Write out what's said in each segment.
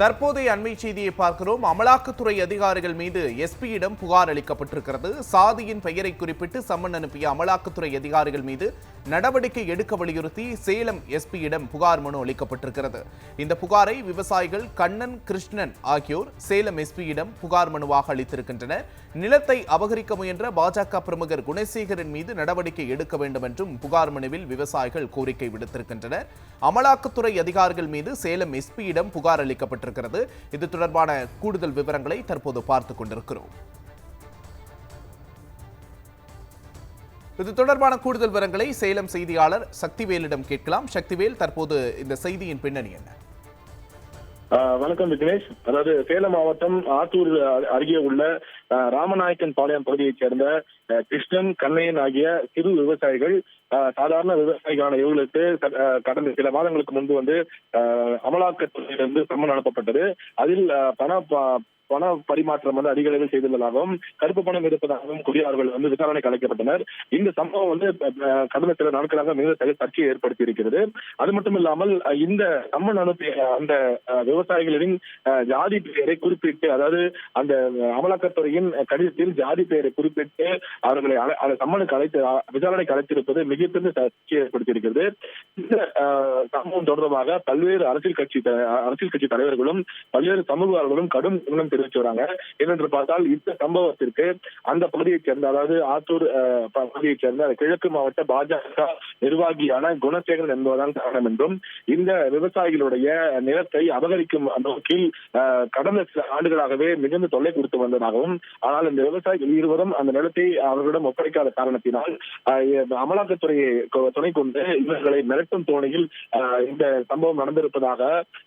தற்போதைய அண்மை செய்தியை பார்க்கிறோம். அமலாக்கத்துறை அதிகாரிகள் மீது எஸ்பியிடம் புகார் அளிக்கப்பட்டிருக்கிறது. சாதியின் பெயரை குறிப்பிட்டு சம்மன் அனுப்பிய அமலாக்கத்துறை அதிகாரிகள் மீது நடவடிக்கை எடுக்க வலியுறுத்தி சேலம் எஸ்பியிடம் புகார் மனு அளிக்கப்பட்டிருக்கிறது. இந்த புகாரை விவசாயிகள் கண்ணன் கிருஷ்ணன் ஆகியோர் சேலம் எஸ்பியிடம் புகார் மனுவாக அளித்திருக்கின்றனர். நிலத்தை அபகரிக்க முயன்ற பாஜக பிரமுகர் குணசேகரன் மீது நடவடிக்கை எடுக்க வேண்டும் என்றும் புகார் மனுவில் விவசாயிகள் கோரிக்கை விடுத்திருக்கின்றனர். அமலாக்கத்துறை அதிகாரிகள் மீது சேலம் எஸ்பியிடம் புகார் அளிக்கப்பட்டு அளிக்கப்பட்டிருக்கிறது இது தொடர்பான கூடுதல் விவரங்களை தற்போது பார்த்துக் கொண்டிருக்கிறோம். இது தொடர்பான கூடுதல் விவரங்களை சேலம் செய்தியாளர் சக்திவேலிடம் கேட்கலாம். சக்திவேல் தற்போது இந்த செய்தியின் பின்னணி என்ன? வணக்கம் விக்னேஷ். அதாவது சேலம் மாவட்டம் ஆத்தூர் அருகே உள்ள ராமநாயக்கன் பாளையம் பகுதியைச் சேர்ந்த கிருஷ்ணன் கண்ணையன் ஆகிய சிறு விவசாயிகள் சாதாரண விவசாயிகளான இவர்களுக்கு கடந்த சில மாதங்களுக்கு முன்பு வந்து ஆஹ் அமலாக்கத்துறையிலிருந்து சம்மன் அனுப்பப்பட்டது. அதில் பண பண பரிமாற்றம் வந்து அதிக அளவில் செய்துள்ளதாகவும் கருப்பு பணம் இருப்பதாகவும் குடியார்கள் வந்து விசாரணைக்கு அழைக்கப்பட்டனர். இந்த சம்பவம் வந்து கடந்த சில நாட்களாக மிக சர்ச்சையை ஏற்படுத்தி இருக்கிறது அது மட்டும் இல்லாமல் இந்த சம்மன் அனுப்பிய அந்த விவசாயிகளின் ஜாதி பெயரை குறிப்பிட்டு அதாவது அந்த அமலாக்கத்துறையின் கடிதத்தில் ஜாதி பெயரை குறிப்பிட்டு அவர்களை அழை- அந்த சம்மனுக்கு அழைத்து விசாரணைக்கு அழைத்திருப்பது மிகப்பெரிய சர்ச்சையை ஏற்படுத்தியிருக்கிறது. இந்த சம்பவம் தொடர்பாக பல்வேறு அரசியல் கட்சி அரசியல் கட்சி தலைவர்களும் பல்வேறு சமூகங்களும் கடும் கண்டனம் தெரிவிச்சு வராங்க. என்னென்று பார்த்தால் இந்த சம்பவத்திற்கு அந்த பகுதியைச் சேர்ந்த அதாவது ஆத்தூர் பகுதியைச் சேர்ந்த கிழக்கு மாவட்ட பாஜக நிர்வாகியான குணசேகரன் என்பதுதான் காரணம் என்றும் இந்த விவசாயிகளுடைய நிலத்தை அபகரிக்கும் நோக்கில் கடந்த சில ஆண்டுகளாகவே மிகுந்த தொல்லை கொடுத்து வந்ததாகவும் ஆனால் இந்த விவசாயிகள் இருவரும் அந்த நிலத்தை அவர்களிடம் ஒப்படைக்காத காரணத்தினால் அமலாக்கத்துறையை துணை கொண்டு இவர்களை மிரட்டும் தோணியில் இந்த சம்பவம் நடந்திருப்பதாக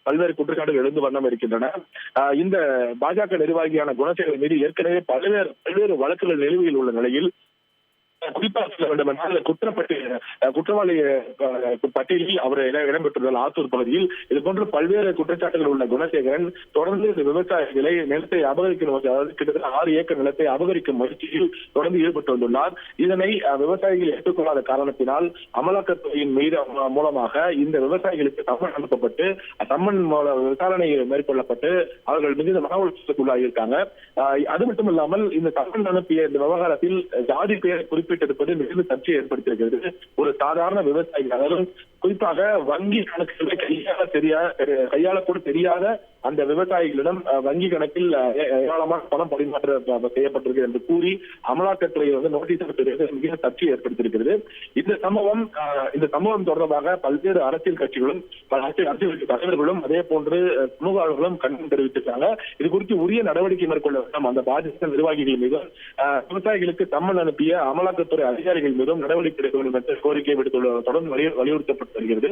பல்வேறு குற்றச்சாட்டுகள் எழுந்து வண்ணம் இருக்கின்றன. இந்த பாஜக நிர்வாகியான குணசேகரன் மீது ஏற்கனவே பல்வேறு பல்வேறு வழக்குகள் நிலுவையில் உள்ள நிலையில் குறிப்பாக சொல்ல வேண்டும் என்றால் குற்றப்பட்டு குற்றவாளி பட்டியலில் அவர் இடம்பெற்றுள்ள ஆத்தூர் பகுதியில் இது போன்ற பல்வேறு குற்றச்சாட்டுகள் உள்ள குணசேகரன் தொடர்ந்து இந்த விவசாயிகளை நிலத்தை அபகரிக்கும் அதாவது கிட்டத்தட்ட ஆறு ஏக்கர் நிலத்தை அபகரிக்கும் முயற்சியில் தொடர்ந்து ஈடுபட்டு வந்துள்ளார். இதனை விவசாயிகள் ஏற்றுக்கொள்ளாத காரணத்தினால் அமலாக்கத்துறையின் மீது மூலமாக இந்த விவசாயிகளுக்கு சம்மன் அனுப்பப்பட்டு சம்மன் விசாரணை மேற்கொள்ளப்பட்டு அவர்கள் மிகுந்த மன உளைச்சலுக்குள்ளாகியிருக்காங்க. ஆஹ் அது மட்டும் இல்லாமல் இந்த சம்மன் அனுப்பிய இந்த விவகாரத்தில் ஜாதி பெயரை குறிப்பிட்டு குறிப்பிட்டிருப்பது மிகுந்த சர்ச்சையை ஏற்படுத்தியிருக்கிறது. ஒரு சாதாரண விவசாயி அதாவது குறிப்பாக வங்கி கணக்குகளை கையாள தெரியாத கையாள கூட தெரியாத அந்த விவசாயிகளிடம் வங்கி கணக்கில் ஏராளமான பணம் பரிமாற்ற செய்யப்பட்டிருக்கு என்று கூறி அமலாக்கத்துறை வந்து நோட்டீஸ் அனுப்பியிருக்கிறது மிக சர்ச்சை ஏற்படுத்தியிருக்கிறது. இந்த சம்பவம் இந்த சம்பவம் தொடர்பாக பல்வேறு அரசியல் கட்சிகளும் பல அரசியல் அரசியல் கட்சி தலைவர்களும் அதே போன்று அஹ், கண்டனம் தெரிவித்திருக்காங்க. இது குறித்து உரிய நடவடிக்கை மேற்கொள்ள வேண்டும். அந்த பாஜக நிர்வாகிகள் மீதும் விவசாயிகளுக்கு சம்மன் அனுப்பிய அமலாக்கத்துறை அதிகாரிகள் மீதும் நடவடிக்கை எடுக்க வேண்டும் என்ற கோரிக்கை விடுத்துள்ள தொடர்ந்து வலியுறுத்தப்பட்டு வருகிறது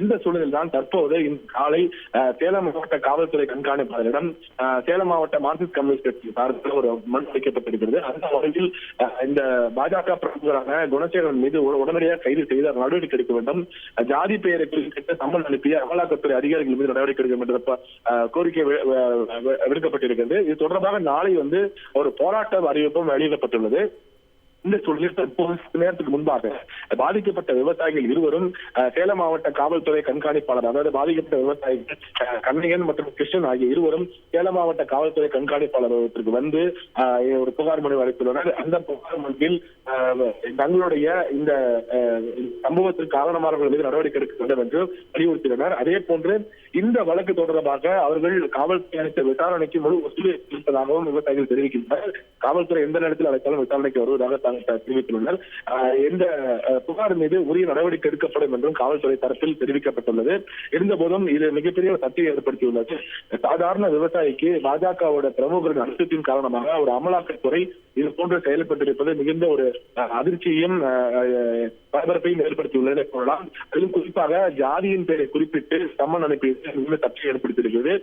இந்த சூழலில் தான் தற்போது காலை சேலம் மாவட்ட காவல்துறை கண்காணிப்பாளரிடம் சேலம் மாவட்ட மார்க்சிஸ்ட் கம்யூனிஸ்ட் கட்சி சார்பில் ஒரு மனு அளிக்கப்பட்டிருக்கிறது. அந்த வகையில் இந்த பாஜக பிரமுகரான குணசேகரன் மீது உடனடியாக கைது செய்து நடவடிக்கை எடுக்க வேண்டும். ஜாதி பெயரை குறிப்பிட்டு சம்மன் அனுப்பிய அமலாக்கத்துறை அதிகாரிகள் மீது நடவடிக்கை எடுக்க வேண்டும் கோரிக்கை விடுக்கப்பட்டிருக்கிறது. இது தொடர்பாக நாளை வந்து ஒரு போராட்ட அறிவிப்பும் வெளியிடப்பட்டுள்ளது. இந்த சூழலில் தற்போது சில நேரத்துக்கு முன்பாக பாதிக்கப்பட்ட விவசாயிகள் இருவரும் சேலம் மாவட்ட காவல்துறை கண்காணிப்பாளர் அதாவது பாதிக்கப்பட்ட விவசாயிகள் கண்ணையன் மற்றும் கிருஷ்ணன் ஆகிய இருவரும் சேலம் மாவட்ட காவல்துறை கண்காணிப்பாளருக்கு வந்து ஒரு புகார் மனு அளித்துள்ளனர். அந்த புகார் மனுவில் தங்களுடைய இந்த சம்பவத்திற்கு காரணமானவர்கள் மீது நடவடிக்கை எடுக்க வேண்டும் என்று வலியுறுத்தினர் அதே போன்று இந்த வழக்கு தொடர்பாக அவர்கள் காவல்துறை அளித்த விசாரணைக்கு முழு ஒத்துழைப்பு இருப்பதாகவும் விவசாயிகள் தெரிவிக்கின்றனர். காவல்துறை எந்த நேரத்தில் அழைத்தாலும் விசாரணைக்கு வருவதாக தெரிவித்துள்ளனர். இந்த புகார் மீது உரிய நடவடிக்கை எடுக்கப்படும் என்றும் காவல்துறை தரப்பில் தெரிவிக்கப்பட்டுள்ளது. இருந்தபோதும் இது மிகப்பெரிய ஒரு சர்ச்சையை ஏற்படுத்தியுள்ளது. சாதாரண விவசாயிக்கு பாஜகவோட பிரமுகரின் அழுத்தத்தின் காரணமாக ஒரு அமலாக்கத்துறை இது போன்று செயல்பட்டிருப்பது மிகுந்த ஒரு அஹ், அதிர்ச்சியையும் அஹ், அஹ், பரபரப்பையும் ஏற்படுத்தியுள்ளது கூறலாம் அதிலும் குறிப்பாக ஜாதியின் பெயரை குறிப்பிட்டு சம்மன் அனுப்பியது மிகுந்த சர்ச்சையை ஏற்படுத்தியிருக்கிறது.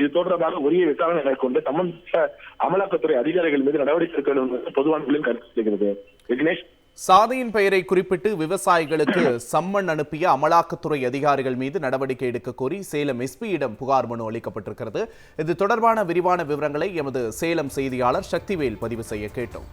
இது தொடர்பாக உரிய விசாரணை மேற்கொண்டு சம்பந்த அமலாக்கத்துறை அதிகாரிகள் மீது நடவடிக்கை எடுக்க வேண்டும் என்று பொதுவான கருத்து தெரிகிறது. விக்னேஷ்? சாதியின் பெயரை குறிப்பிட்டு விவசாயிகளுக்கு சம்மன் அனுப்பிய அமலாக்கத்துறை அதிகாரிகள் மீது நடவடிக்கை எடுக்க கோரி சேலம் எஸ்பியிடம் புகார் மனு அளிக்கப்பட்டிருக்கிறது. இது தொடர்பான விரிவான விவரங்களை எமது சேலம் செய்தியாளர் சக்திவேல் பதிவு செய்ய கேட்டோம்.